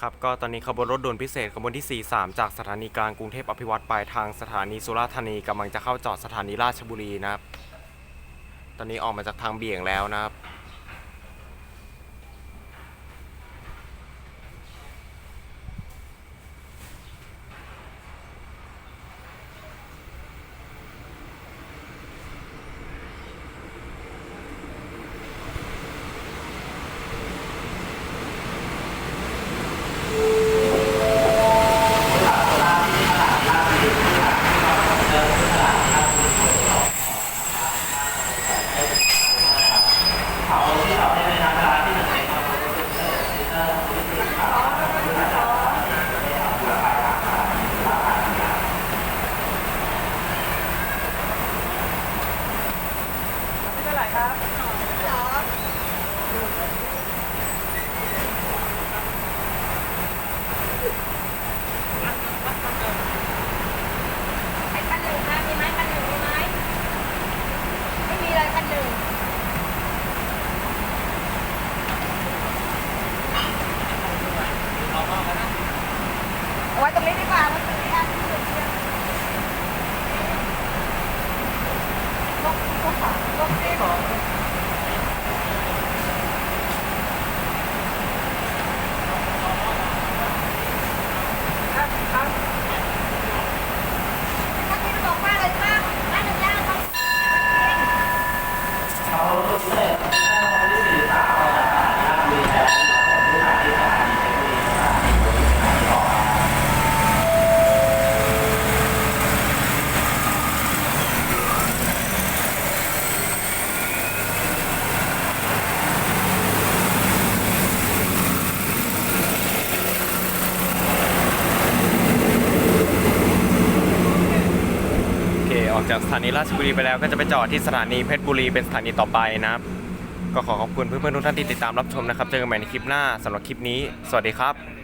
ครับก็ตอนนี้ขบวนรถด่วนพิเศษขบวนที่ 43 จากสถานีกลางกรุงเทพอภิวัตรไปทางสถานีสุราษฎร์ธานีกำลังจะเข้าจอดสถานีราชบุรีนะครับ ตอนนี้ออกมาจากทางเบี่ยงแล้วนะครับ ไม่เท่าไหร่ครับ ไอ้คันหนึ่งคะมีไหมคันหนึ่งมีไหมไม่มีเลยคันหนึ่งเอา ไว้ตรงนี้ดีกว่ามันตรงนี้อะลงลงขาลงที่บอกครับครับ ถ้าพี่บอกว่าอะไรบ้างร้านหนึ่งย่างเขา โอเค ออก จากสถานีราชบุรีไปแล้วก็จะไปจอดที่สถานีเพชรบุรีเป็นสถานีต่อไปนะครับ ก็ขอขอบคุณเพื่อนๆทุกท่านที่ติดตามรับชมนะครับ เจอกันใหม่ในคลิปหน้าสำหรับคลิปนี้ สวัสดีครับ